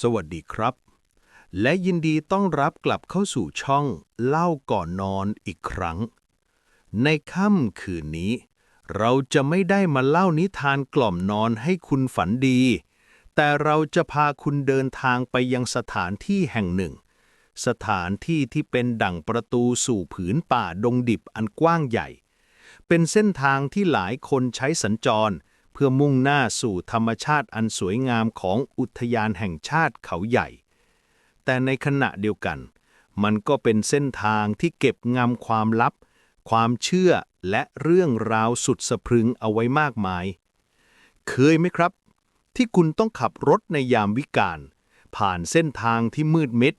สวัสดีครับ และยินดีต้อนรับกลับเข้าสู่ช่องเล่าก่อนนอนอีกครั้ง ในค่ำคืนนี้ เราจะไม่ได้มาเล่านิทานกล่อมนอนให้คุณฝันดี แต่เราจะพาคุณเดินทางไปยังสถานที่แห่งหนึ่ง สถานที่ที่เป็นดั่งประตูสู่ผืนป่าดงดิบอันกว้างใหญ่ เป็นเส้นทางที่หลายคนใช้สัญจรเเพื่อมุ่งหน้าสู่ธรรมชาติอันสวยงามของอุทยานแห่งชาติเขาใหญ่ แต่ในขณะเดียวกัน มันก็เป็นเส้นทางที่เก็บงำความลับ ความเชื่อและเรื่องราวสุดสะพรึงเอาไว้มากมาย เคยไหมครับ ที่คุณต้องขับรถในยามวิกาลผ่านเส้นทางที่มืดมิด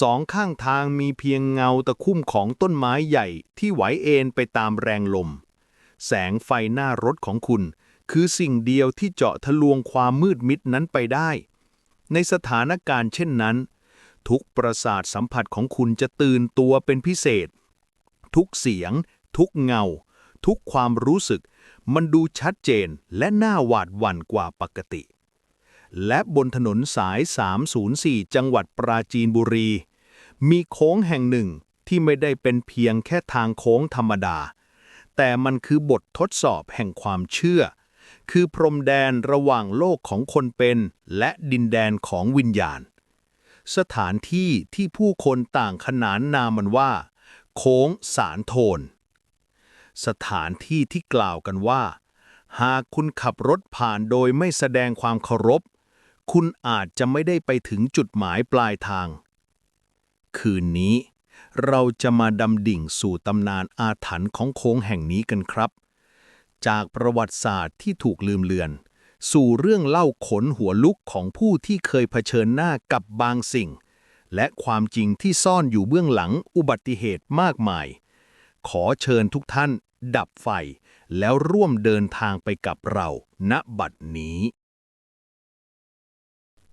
สองข้างทางมีเพียงเงาตะคุ่มของต้นไม้ใหญ่ที่ไหวเอ็นไปตามแรงลม แสงไฟหน้ารถของคุณ คือสิ่งเดียวที่เจาะทะลวงความมืดมิดนั้นไปได้ ในสถานการณ์เช่นนั้น ทุกประสาทสัมผัสของคุณจะตื่นตัวเป็นพิเศษ ทุกเสียง ทุกเงา ทุกความรู้สึก มันดูชัดเจนและน่าหวาดหวั่นกว่าปกติ และบนถนนสาย 304 จังหวัดปราจีนบุรี มีโค้งแห่งหนึ่งที่ไม่ได้เป็นเพียงแค่ทางโค้งธรรมดา แต่มันคือบททดสอบแห่งความเชื่อ คือพรมแดนระหว่างโลกของคนเป็น และดินแดนของวิญญาณ สถานที่ที่ผู้คนต่างขนานนามมันว่า โค้งสารโทน สถานที่ที่กล่าวกันว่า หากคุณขับรถผ่านโดยไม่แสดงความเคารพ คุณอาจจะไม่ได้ไปถึงจุดหมายปลายทาง คืนนี้ เราจะมาดำดิ่งสู่ตำนานอาถรรพ์ของโค้งแห่งนี้กันครับ จากประวัติศาสตร์ที่ถูกลืมเลือน สู่เรื่องเล่าขนหัวลุกของผู้ที่เคยเผชิญหน้ากับบางสิ่ง และความจริงที่ซ่อนอยู่เบื้องหลังอุบัติเหตุมากมาย ขอเชิญทุกท่าน ดับไฟ แล้วร่วมเดินทางไปกับเรา ณบัดนี้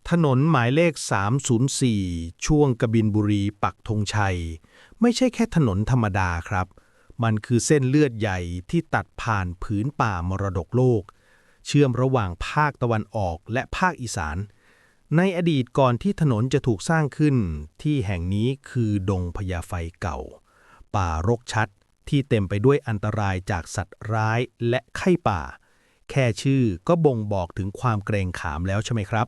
ถนนหมายเลข 304 ช่วงกบินบุรีปักธงชัย ไม่ใช่แค่ถนนธรรมดาครับ มันคือเส้นเลือดใหญ่ที่ตัดผ่านผืนป่ามรดกโลก เชื่อมระหว่างภาคตะวันออกและภาคอีสาน ในอดีตก่อนที่ถนนจะถูกสร้างขึ้น ที่แห่งนี้คือดงพญาไฟเก่า ป่ารกชัดที่เต็มไปด้วยอันตรายจากสัตว์ร้ายและไข้ป่า แค่ชื่อก็บ่งบอกถึงความเกรงขามแล้วใช่ไหมครับ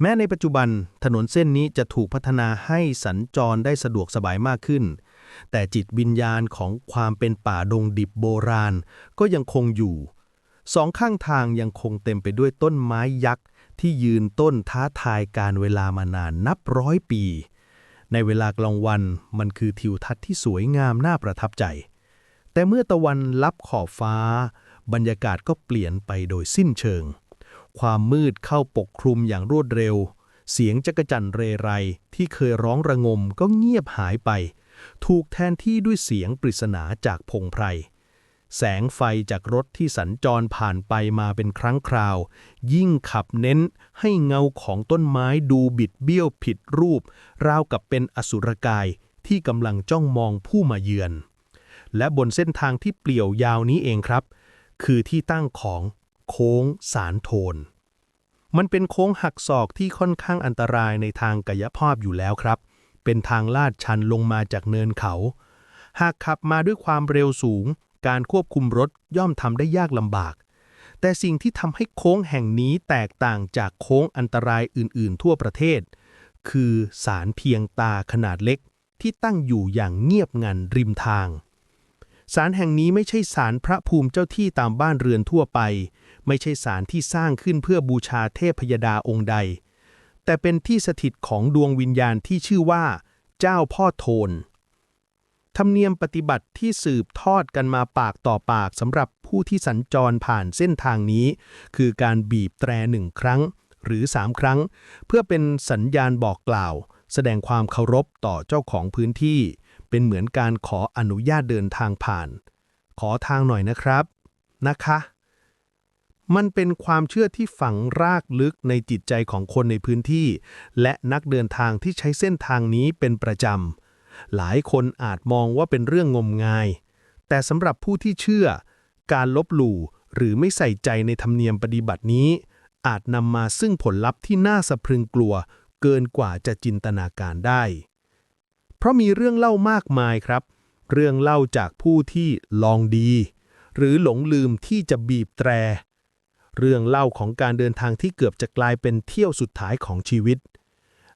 แม้ในปัจจุบันถนนเส้นนี้จะถูกพัฒนาให้สัญจรได้สะดวกสบายมากขึ้น แต่จิตวิญญาณของความเป็นป่าดงดิบโบราณ ก็ยังคงอยู่ สองข้างทางยังคงเต็มไปด้วยต้นไม้ยักษ์ ที่ยืนต้นท้าทายการเวลามานานนับร้อยปี ในเวลากลางวันมันคือทิวทัศน์ที่สวยงามน่าประทับใจ แต่เมื่อตะวันลับขอบฟ้า บรรยากาศก็เปลี่ยนไปโดยสิ้นเชิง ความมืดเข้าปกคลุมอย่างรวดเร็วเสียงจักจั่นเรไรที่เคยร้องระงมก็เงียบหายไป ถูกแทนที่ด้วยเสียงปริศนาจากพงไพร แสงไฟจากรถที่สัญจรผ่านไปมาเป็นครั้งคราว ยิ่งขับเน้นให้เงาของต้นไม้ดูบิดเบี้ยวผิดรูป ราวกับเป็นอสุรกายที่กำลังจ้องมองผู้มาเยือน และบนเส้นทางที่เปลี่ยวยาวนี้เองครับ คือที่ตั้งของโค้งสารโทน มันเป็นโค้งหักศอกที่ค่อนข้างอันตรายในทางกายภาพอยู่แล้วครับ เป็นทางลาดชันลงมาจากเนินเขา หากขับมาด้วยความเร็วสูง การควบคุมรถย่อมทำได้ยากลำบาก แต่สิ่งที่ทำให้โค้งแห่งนี้แตกต่างจากโค้งอันตรายอื่น ๆ ทั่วประเทศ คือสารเพียงตาขนาดเล็กที่ตั้งอยู่อย่างเงียบงันริมทางศาลแห่งนี้ไม่ใช่ศาลพระภูมิเจ้าที่ตามบ้านเรือนทั่วไป ไม่ใช่ศาลที่สร้างขึ้นเพื่อบูชาเทพพยดาองค์ใด แต่เป็นที่สถิตของดวงวิญญาณที่ชื่อว่า เจ้าพ่อโทน ธรรมเนียมปฏิบัติที่สืบทอดกันมาปากต่อปากสำหรับผู้ที่สัญจรผ่านเส้นทางนี้ คือการบีบแตรหนึ่งครั้ง หรือสามครั้ง เพื่อเป็นสัญญาณบอกกล่าว แสดงความเคารพต่อเจ้าของพื้นที่ เป็นเหมือนการขออนุญาตเดินทางผ่าน ขอทางหน่อยนะครับ นะคะ มันเป็นความเชื่อที่ฝังรากลึกในจิตใจของคนในพื้นที่ และนักเดินทางที่ใช้เส้นทางนี้เป็นประจำ หลายคนอาจมองว่าเป็นเรื่องงมงาย แต่สำหรับผู้ที่เชื่อ การลบหลู่หรือไม่ใส่ใจในธรรมเนียมปฏิบัตินี้ อาจนำมาซึ่งผลลัพธ์ที่น่าสะพรึงกลัว เกินกว่าจะจินตนาการได้ เพราะมีเรื่องเล่ามากมายครับ เรื่องเล่าจากผู้ที่ลองดี หรือหลงลืมที่จะบีบแตร เรื่องเล่าของการเดินทางที่เกือบจะกลายเป็นเที่ยวสุดท้ายของชีวิต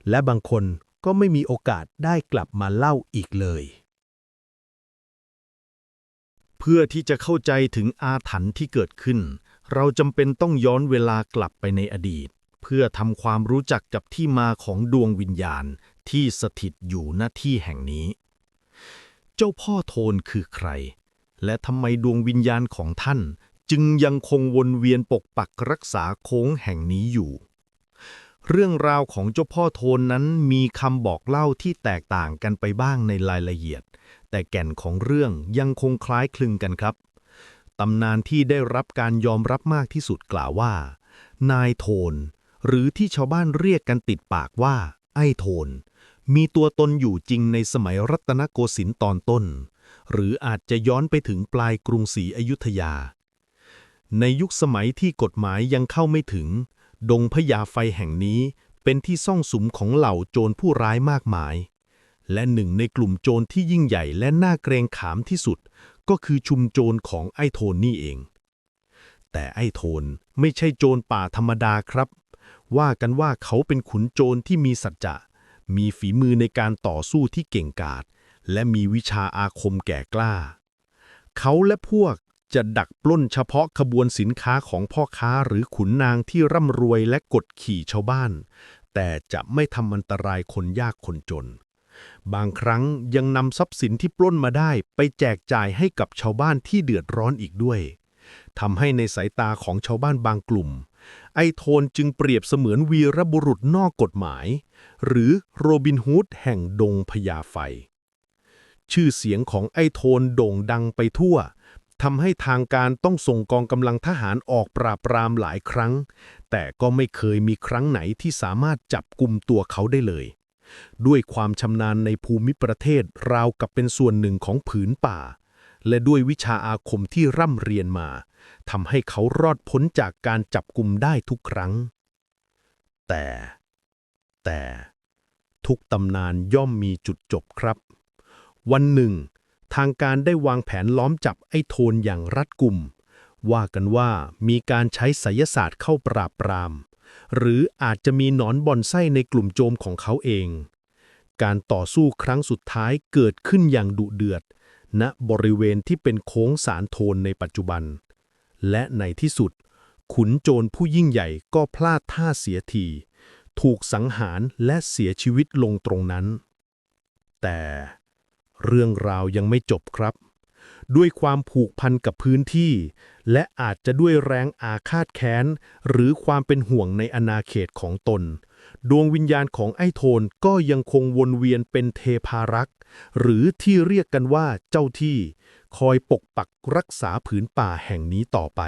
และบางคนก็ไม่มีโอกาสได้กลับมาเล่าอีกเลย เพื่อที่จะเข้าใจถึงอาถรรพ์ที่เกิดขึ้น เราจำเป็นต้องย้อนเวลากลับไปในอดีต เพื่อทำความรู้จักกับที่มาของดวงวิญญาณที่สถิตอยู่ณที่แห่งนี้ เจ้าพ่อโทนคือใคร และทำไมดวงวิญญาณของท่าน จึงยังคงวนเวียนปกปักรักษาโค้งแห่งนี้อยู่ เรื่องราวของเจ้าพ่อโทนนั้นมีคำบอกเล่าที่แตกต่างกันไปบ้างในรายละเอียด แต่แก่นของเรื่องยังคงคล้ายคลึงกันครับ ตำนานที่ได้รับการยอมรับมากที่สุดกล่าวว่า นายโทน หรือที่ชาวบ้านเรียกกันติดปากว่า ไอ้โทน มีตัวตนอยู่จริงในสมัยรัตนโกสินทร์ตอนต้น หรืออาจจะย้อนไปถึงปลายกรุงศรีอยุธยา ในยุคสมัยที่กฎหมายยังเข้าไม่ถึง ดงพญาไฟแห่งนี้เป็นที่ซ่องสุมของเหล่าโจรผู้ร้ายมากมาย และหนึ่งในกลุ่มโจรที่ยิ่งใหญ่และน่าเกรงขามที่สุด ก็คือชุมโจรของไอ้โทนนี่เอง แต่ไอ้โทนไม่ใช่โจรป่าธรรมดาครับ ว่ากันว่าเขาเป็นขุนโจรที่มีสัจจะ มีฝีมือในการต่อสู้ที่เก่งกาจและมีวิชาอาคมแก่กล้า เขาและพวก จะดักปล้นเฉพาะขบวนสินค้าของพ่อค้าหรือขุนนางที่ร่ำรวยและกดขี่ชาวบ้าน แต่จะไม่ทำอันตรายคนยากคนจน บางครั้งยังนำทรัพย์สินที่ปล้นมาได้ไปแจกจ่ายให้กับชาวบ้านที่เดือดร้อนอีกด้วยทำให้ในสายตาของชาวบ้านบางกลุ่ม ไอโทนจึงเปรียบเสมือนวีรบุรุษนอกกฎหมาย หรือโรบินฮูดแห่งดงพญาไฟ ชื่อเสียงของไอโทนโด่งดังไปทั่ว ทำให้ทางการต้องส่งกองกำลังทหารออกปราบปรามหลายครั้ง แต่ก็ไม่เคยมีครั้งไหนที่สามารถจับกลุ่มตัวเขาได้เลย ด้วยความชำนาญในภูมิประเทศราวกับเป็นส่วนหนึ่งของผืนป่า และด้วยวิชาอาคมที่ร่ำเรียนมาทำให้เขารอดพ้นจากการจับกลุ่มได้ทุกครั้ง แต่ แต่ทุกตำนานย่อมมีจุดจบครับ วันหนึ่ง ทางการได้วางแผนล้อมจับไอ้โทนอย่างรัดกุม ว่ากันว่ามีการใช้ไสยศาสตร์เข้าปราบปราม หรืออาจจะมีหนอนบอนไส้ในกลุ่มโจมของเขาเอง การต่อสู้ครั้งสุดท้ายเกิดขึ้นอย่างดุเดือด ณบริเวณที่เป็นโค้งสารโทนในปัจจุบัน และในที่สุด ขุนโจรผู้ยิ่งใหญ่ก็พลาดท่าเสียที ถูกสังหารและเสียชีวิตลงตรงนั้น แต่ เรื่องราวยังไม่จบครับ ด้วยความผูกพันกับพื้นที่ และอาจจะด้วยแรงอาฆาตแค้น หรือความเป็นห่วงในอาณาเขตของตน ดวงวิญญาณของไอ้โทนก็ยังคงวนเวียนเป็นเทพารักษ์ หรือที่เรียกกันว่าเจ้าที่ คอยปกปักรักษาผืนป่าแห่งนี้ต่อไป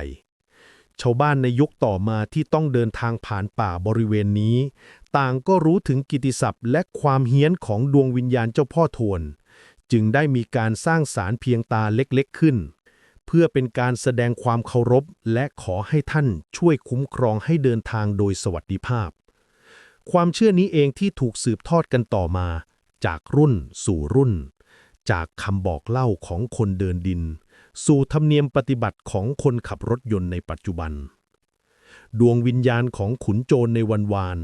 ชาวบ้านในยุคต่อมาที่ต้องเดินทางผ่านป่าบริเวณนี้ ต่างก็รู้ถึงกิตติศัพท์และความเฮี้ยนของดวงวิญญาณเจ้าพ่อโทน จึงได้มีการสร้างสารเพียงตาเล็กๆขึ้น เพื่อเป็นการแสดงความเคารพและขอให้ท่านช่วยคุ้มครองให้เดินทางโดยสวัสดิภาพ ความเชื่อนี้เองที่ถูกสืบทอดกันต่อมา จากรุ่นสู่รุ่น จากคำบอกเล่าของคนเดินดิน สู่ธรรมเนียมปฏิบัติของคนขับรถยนต์ในปัจจุบัน ดวงวิญญาณของขุนโจรในวันวาน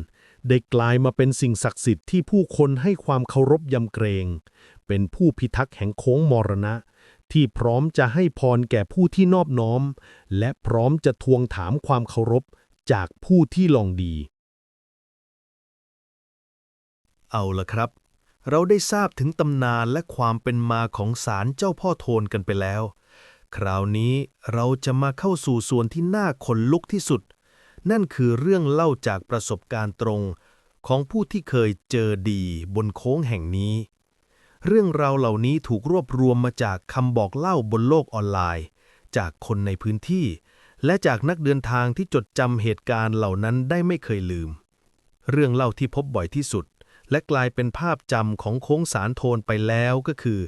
ได้กลายมาเป็นสิ่งศักดิ์สิทธิ์ที่ผู้คนให้ความเคารพยำเกรง เป็นผู้พิทักษ์แห่งโค้งมรณะ ที่พร้อมจะให้พรแก่ผู้ที่นอบน้อม และพร้อมจะทวงถามความเคารพจากผู้ที่ลองดี เอาละครับ เราได้ทราบถึงตำนานและความเป็นมาของศาลเจ้าพ่อโทนกันไปแล้ว คราวนี้เราจะมาเข้าสู่ส่วนที่น่าขนลุกที่สุด นั่นคือเรื่องเล่าจากประสบการณ์ตรงของผู้ที่เคยเจอดีบนโค้งแห่งนี้ เรื่องราวเหล่านี้ถูกรวบรวมมาจากคำบอกเล่าบนโลกออนไลน์ จากคนในพื้นที่ และจากนักเดินทางที่จดจำเหตุการณ์เหล่านั้นได้ไม่เคยลืม เรื่องเล่าที่พบบ่อยที่สุด และกลายเป็นภาพจำของโค้งสารโทนไปแล้วก็คือ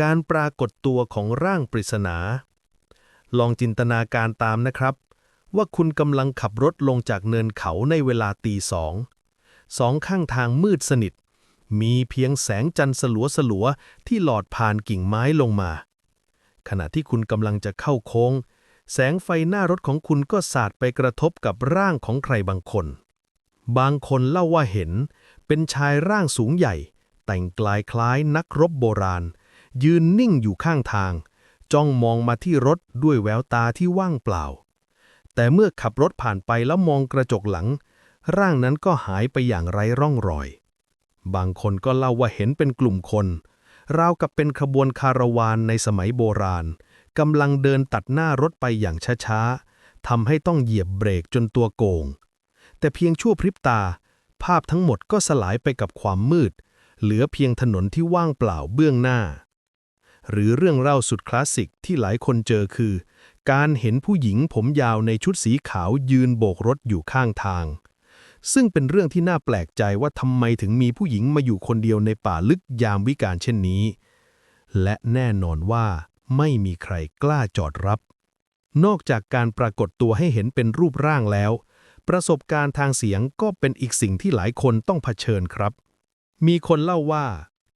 การปรากฏตัวของร่างปริศนา ลองจินตนาการตามนะครับ ว่าคุณกำลังขับรถลงจากเนินเขาในเวลาตีสองสองข้างทางมืดสนิท มีเพียงแสงจันทร์สลัวสลัวๆที่หลอดผ่านกิ่งไม้ลงมา ขณะที่คุณกำลังจะเข้าโค้ง แสงไฟหน้ารถของคุณก็สาดไปกระทบกับร่างของใครบางคน บางคนเล่าว่าเห็น เป็นชายร่างสูงใหญ่ แต่งกลายคล้ายนักรบโบราณ ยืนนิ่งอยู่ข้างทาง จ้องมองมาที่รถด้วยแววตาที่ว่างเปล่า แต่เมื่อขับรถผ่านไปแล้วมองกระจกหลัง ร่างนั้นก็หายไปอย่างไร้ร่องรอย บางคนก็เล่าว่าเห็นเป็นกลุ่มคน ราวกับเป็นขบวนคาราวานในสมัยโบราณกำลังเดินตัดหน้ารถไปอย่างช้าๆทำให้ต้องเหยียบเบรกจนตัวโกง แต่เพียงชั่วพริบตา ภาพทั้งหมดก็สลายไปกับความมืด เหลือเพียงถนนที่ว่างเปล่าเบื้องหน้า หรือเรื่องเล่าสุดคลาสสิกที่หลายคนเจอคือ การเห็นผู้หญิงผมยาวในชุดสีขาวยืนโบกรถอยู่ข้างทาง ซึ่งเป็นเรื่องที่น่าแปลกใจว่าทำไมถึงมีผู้หญิงมาอยู่คนเดียวในป่าลึกยามวิกาลเช่นนี้ และแน่นอนว่าไม่มีใครกล้าจอดรับ นอกจากการปรากฏตัวให้เห็นเป็นรูปร่างแล้ว ประสบการณ์ทางเสียงก็เป็นอีกสิ่งที่หลายคนต้องเผชิญครับ มีคนเล่าว่า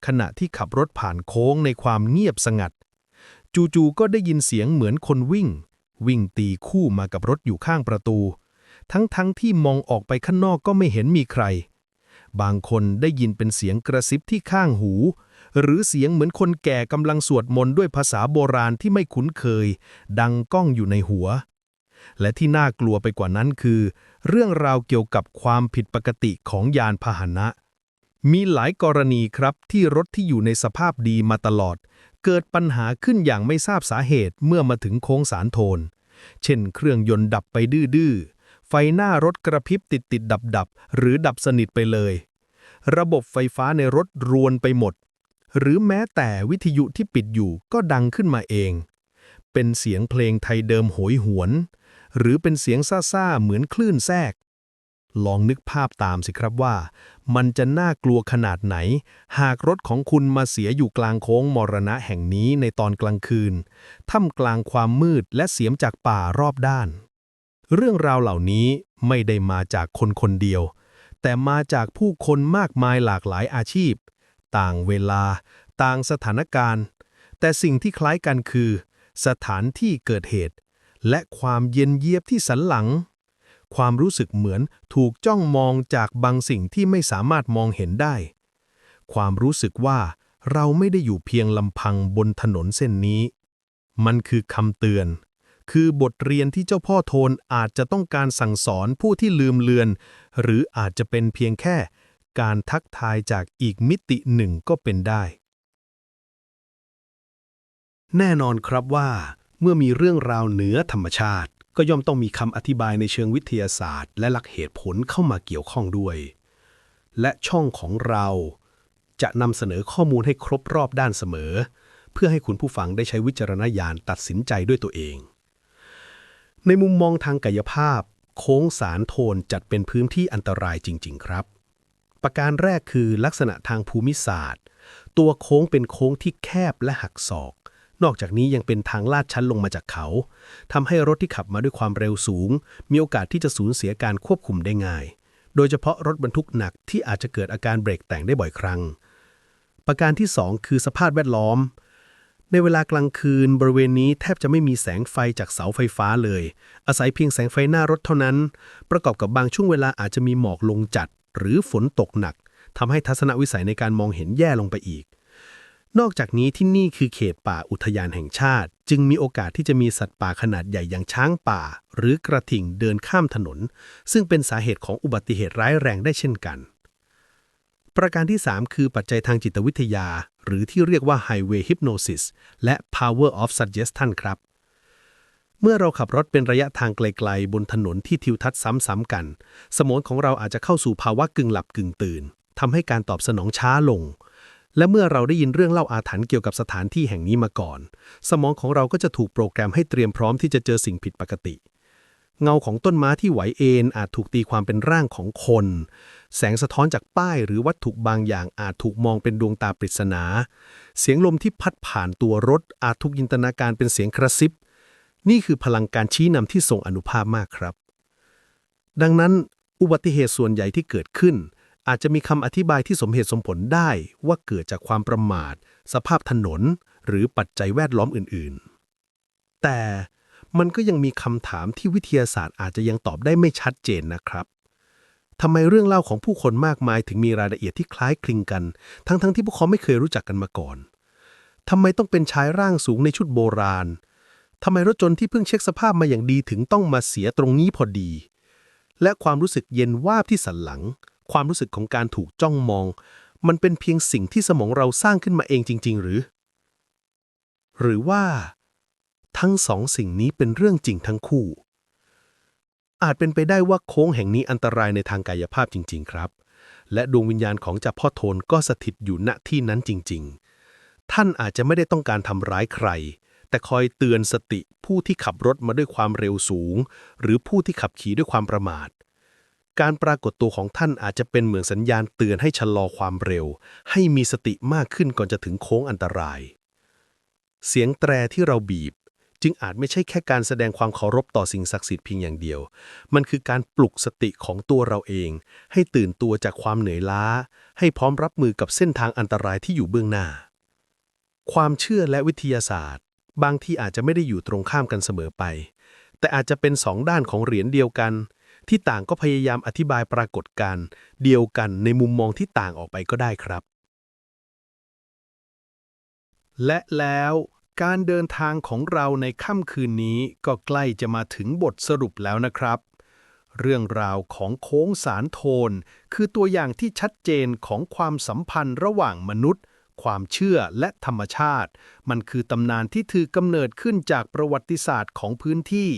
ขณะที่ขับรถผ่านโค้งในความเงียบสงัด จู่ๆก็ได้ยินเสียงเหมือนคนวิ่ง วิ่งตีคู่มากับรถอยู่ข้างประตู ทั้งๆทที่มองออกไปข้างนอกก็ไม่เห็นมีใคร บางคนได้ยินเป็นเสียงกระซิบที่ข้างหู หรือเสียงเหมือนคนแก่กำลังสวดมนต์ด้วยภาษาโบราณที่ไม่คุ้นเคย ดังก้องอยู่ในหัว และที่น่ากลัวไปกว่านั้นคือ เรื่องราวเกี่ยวกับความผิดปกติของยานพาหนะ มีหลายกรณีครับที่รถที่อยู่ในสภาพดีมาตลอด เกิดปัญหาขึ้นอย่างไม่ทราบสาเหตุเมื่อมาถึงโค้งสารโทนเช่นเครื่องยนต์ดับไปดื้อ ไฟหน้ารถกระพริบติดติดดับดับหรือดับสนิทไปเลย ระบบไฟฟ้าในรถรวนไปหมด หรือแม้แต่วิทยุที่ปิดอยู่ก็ดังขึ้นมาเอง เป็นเสียงเพลงไทยเดิมโหยหวน หรือเป็นเสียงซ่าๆเหมือนคลื่นแทรกลองนึกภาพตามสิครับว่า มันจะน่ากลัวขนาดไหน หากรถของคุณมาเสียอยู่กลางโค้งมรณะแห่งนี้ในตอนกลางคืน ท่ามกลางความมืดและเสียงจากป่ารอบด้าน เรื่องราวเหล่านี้ไม่ได้มาจากคนคนเดียว แต่มาจากผู้คนมากมายหลากหลายอาชีพ ต่างเวลา ต่างสถานการณ์ แต่สิ่งที่คล้ายกันคือ สถานที่เกิดเหตุ และความเย็นเยียบที่สันหลัง ความรู้สึกเหมือนถูกจ้องมองจากบางสิ่งที่ไม่สามารถมองเห็นได้ ความรู้สึกว่าเราไม่ได้อยู่เพียงลำพังบนถนนเส้นนี้ มันคือคำเตือน คือบทเรียนที่เจ้าพ่อโทนอาจจะต้องการสั่งสอนผู้ที่ลืมเลือน หรืออาจจะเป็นเพียงแค่ การทักทายจากอีกมิติหนึ่งก็เป็นได้ แน่นอนครับว่า เมื่อมีเรื่องราวเหนือธรรมชาติ ก็ย่อมต้องมีคำอธิบายในเชิงวิทยาศาสตร์ และหลักเหตุผลเข้ามาเกี่ยวข้องด้วย และช่องของเรา จะนำเสนอข้อมูลให้ครบรอบด้านเสมอเพื่อให้คุณผู้ฟังได้ใช้วิจารณญาณตัดสินใจด้วยตัวเอง ในมุมมองทางกายภาพ โค้งสารโทนจัดเป็นพื้นที่อันตรายจริง ๆ ครับ ประการแรกคือลักษณะทางภูมิศาสตร์ ตัวโค้งเป็นโค้งที่แคบและหักศอก นอกจากนี้ยังเป็นทางลาดชันลงมาจากเขา ทำให้รถที่ขับมาด้วยความเร็วสูง มีโอกาสที่จะสูญเสียการควบคุมได้ง่าย โดยเฉพาะรถบรรทุกหนักที่อาจจะเกิดอาการเบรกแต่งได้บ่อยครั้ง ประการที่ 2 คือสภาพแวดล้อม ในเวลากลางคืนบริเวณนี้แทบจะไม่มีแสงไฟจากเสาไฟฟ้าเลย อาศัยเพียงแสงไฟหน้ารถเท่านั้น ประกอบกับบางช่วงเวลาอาจจะมีหมอกลงจัด หรือฝนตกหนักทำให้ทัศนวิสัยในการมองเห็นแย่ลงไปอีก นอกจากนี้ที่นี่คือเขตป่าอุทยานแห่งชาติ จึงมีโอกาสที่จะมีสัตว์ป่าขนาดใหญ่อย่างช้างป่า หรือกระทิ่งเดินข้ามถนน ซึ่งเป็นสาเหตุของอุบัติเหตุร้ายแรงได้เช่นกัน ประการที่ 3 คือปัจจัยทางจิตวิทยา หรือที่เรียกว่า Highway Hypnosis และ Power of Suggestion ครับ เมื่อเราขับรถเป็นระยะทางไกลๆ บนถนนที่ทิวทัศน์ซ้ำๆกัน สมองของเราอาจจะเข้าสู่ภาวะกึ่งหลับกึ่งตื่นทำให้การตอบสนองช้าลง และเมื่อเราได้ยินเรื่องเล่าอาถรรพ์เกี่ยวกับสถานที่แห่งนี้มาก่อน สมองของเราก็จะถูกโปรแกรมให้เตรียมพร้อมที่จะเจอสิ่งผิดปกติ เงาของต้นไม้ที่ไหวเอ็นอาจถูกตีความเป็นร่างของคน แสงสะท้อนจากป้ายหรือวัตถุบางอย่างอาจถูกมองเป็นดวงตาปริศนา เสียงลมที่พัดผ่านตัวรถอาจถูกจินตนาการเป็นเสียงกระซิบ นี่คือพลังการชี้นำที่ทรงอนุภาพมากครับ ดังนั้น อุบัติเหตุส่วนใหญ่ที่เกิดขึ้น อาจจะมีคำอธิบายที่สมเหตุสมผลได้ว่าเกิดจากความประมาท สภาพถนน หรือปัจจัยแวดล้อมอื่น ๆ แต่ มันก็ยังมีคำถามที่วิทยาศาสตร์อาจจะยังตอบได้ไม่ชัดเจนนะครับทำไมเรื่องเล่าของผู้คนมากมายถึงมีรายละเอียดที่คล้ายคลึงกัน ทั้งๆที่พวกเขาไม่เคยรู้จักกันมาก่อนทำไมต้องเป็นชายร่างสูงในชุดโบราณทำไมรถจนต์ที่เพิ่งเช็คสภาพมาอย่างดีถึงต้องมาเสียตรงนี้พอดี และความรู้สึกเย็นวาบที่สันหลัง ความรู้สึกของการถูกจ้องมอง มันเป็นเพียงสิ่งที่สมองเราสร้างขึ้นมาเองจริง ๆ หรือ หรือว่า ทั้งสองสิ่งนี้เป็นเรื่องจริงทั้งคู่ อาจเป็นไปได้ว่าโค้งแห่งนี้อันตรายในทางกายภาพจริง ๆ ครับ และดวงวิญญาณของเจ้าพ่อโทนก็สถิตอยู่ณที่นั้นจริง ๆ ท่านอาจจะไม่ได้ต้องการทำร้ายใคร แต่คอยเตือนสติผู้ที่ขับรถมาด้วยความเร็วสูง หรือผู้ที่ขับขี่ด้วยความประมาทการปรากฏตัวของท่านอาจจะเป็นเหมือนสัญญาณเตือนให้ชะลอความเร็ว ให้มีสติมากขึ้นก่อนจะถึงโค้งอันตราย เสียงแตรที่เราบีบ จึงอาจไม่ใช่แค่การแสดงความเคารพต่อสิ่งศักดิ์สิทธิ์เพียงอย่างเดียว มันคือการปลุกสติของตัวเราเอง ให้ตื่นตัวจากความเหนื่อยล้า ให้พร้อมรับมือกับเส้นทางอันตรายที่อยู่เบื้องหน้า ความเชื่อและวิทยาศาสตร์ บางที่อาจจะไม่ได้อยู่ตรงข้ามกันเสมอไป แต่อาจจะเป็นสองด้านของเหรียญเดียวกัน ที่ต่างก็พยายามอธิบายปรากฏการณ์เดียวกันในมุมมองที่ต่างออกไปก็ได้ครับและแล้ว การเดินทางของเราในค่ำคืนนี้ก็ใกล้จะมาถึงบทสรุปแล้วนะครับ เรื่องราวของโค้งสารโทน คือตัวอย่างที่ชัดเจนของความสัมพันธ์ระหว่างมนุษย์ ความเชื่อและธรรมชาติ มันคือตำนานที่ถือกำเนิดขึ้นจากประวัติศาสตร์ของพื้นที่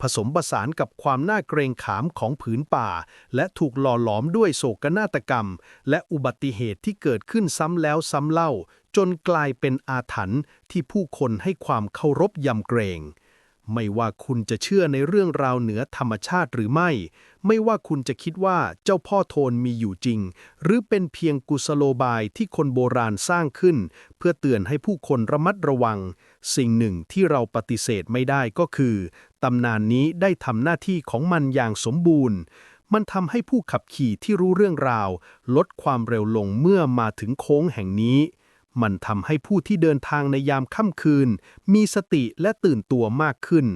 ผสมผสานกับความน่าเกรงขามของผืนป่า และถูกหล่อหลอมด้วยโศกนาฏกรรม และอุบัติเหตุที่เกิดขึ้นซ้ำแล้วซ้ำเล่า จนกลายเป็นอาถรรพ์ที่ผู้คนให้ความเคารพยำเกรง ไม่ว่าคุณจะเชื่อในเรื่องราวเหนือธรรมชาติหรือไม่ ไม่ว่าคุณจะคิดว่าเจ้าพ่อโทนมีอยู่จริง หรือเป็นเพียงกุศโลบายที่คนโบราณสร้างขึ้น เพื่อเตือนให้ผู้คนระมัดระวัง สิ่งหนึ่งที่เราปฏิเสธไม่ได้ก็คือ ตำนานนี้ได้ทำหน้าที่ของมันอย่างสมบูรณ์ มันทำให้ผู้ขับขี่ที่รู้เรื่องราว ลดความเร็วลงเมื่อมาถึงโค้งแห่งนี้ มันทำให้ผู้ที่เดินทางในยามค่ำคืน มีสติและตื่นตัวมากขึ้น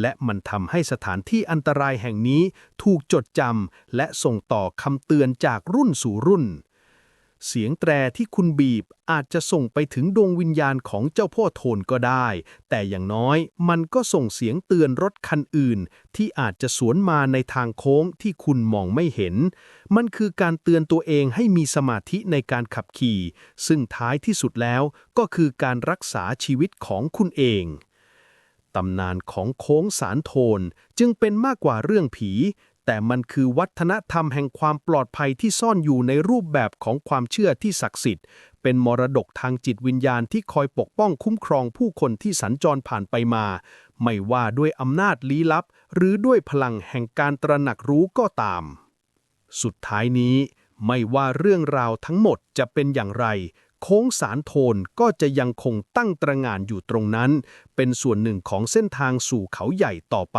และมันทำให้สถานที่อันตรายแห่งนี้ถูกจดจำและส่งต่อคำเตือนจากรุ่นสู่รุ่น เสียงแตรที่คุณบีบอาจจะส่งไปถึงดวงวิญญาณของเจ้าพ่อโทนก็ได้ แต่อย่างน้อยมันก็ส่งเสียงเตือนรถคันอื่น ที่อาจจะสวนมาในทางโค้งที่คุณมองไม่เห็น มันคือการเตือนตัวเองให้มีสมาธิในการขับขี่ ซึ่งท้ายที่สุดแล้วก็คือการรักษาชีวิตของคุณเองตำนานของโค้งสารโทนจึงเป็นมากกว่าเรื่องผี แต่มันคือวัฒนธรรมแห่งความปลอดภัยที่ซ่อนอยู่ในรูปแบบของความเชื่อที่ศักดิ์สิทธิ์ เป็นมรดกทางจิตวิญญาณที่คอยปกป้องคุ้มครองผู้คนที่สัญจรผ่านไปมา ไม่ว่าด้วยอำนาจลี้ลับ หรือด้วยพลังแห่งการตระหนักรู้ก็ตาม สุดท้ายนี้ ไม่ว่าเรื่องราวทั้งหมดจะเป็นอย่างไร โค้งสารโทนก็จะยังคงตั้งตระงานอยู่ตรงนั้น เป็นส่วนหนึ่งของเส้นทางสู่เขาใหญ่ต่อไป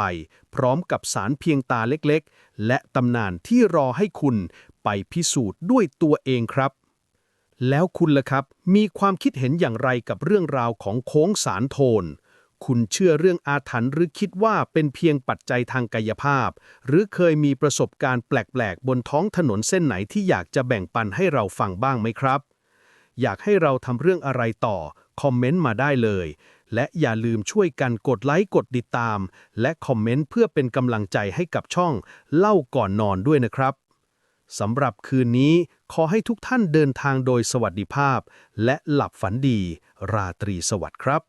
พร้อมกับสารเพียงตาเล็กๆ และตำนานที่รอให้คุณไปพิสูจน์ด้วยตัวเองครับ แล้วคุณล่ะครับ มีความคิดเห็นอย่างไรกับเรื่องราวของโค้งสารโทน คุณเชื่อเรื่องอาถรรพ์หรือคิดว่าเป็นเพียงปัจจัยทางกายภาพ หรือเคยมีประสบการณ์แปลกๆ บนท้องถนนเส้นไหนที่อยากจะแบ่งปันให้เราฟังบ้างไหมครับ อยากให้เราทำเรื่องอะไรต่อ คอมเมนต์มาได้เลย และอย่าลืมช่วยกันกดไลค์กดติดตาม และคอมเมนต์เพื่อเป็นกำลังใจให้กับช่อง เล่าก่อนนอนด้วยนะครับสำหรับคืนนี้ขอให้ทุกท่านเดินทางโดยสวัสดิภาพ และหลับฝันดี ราตรีสวัสดิ์ครับ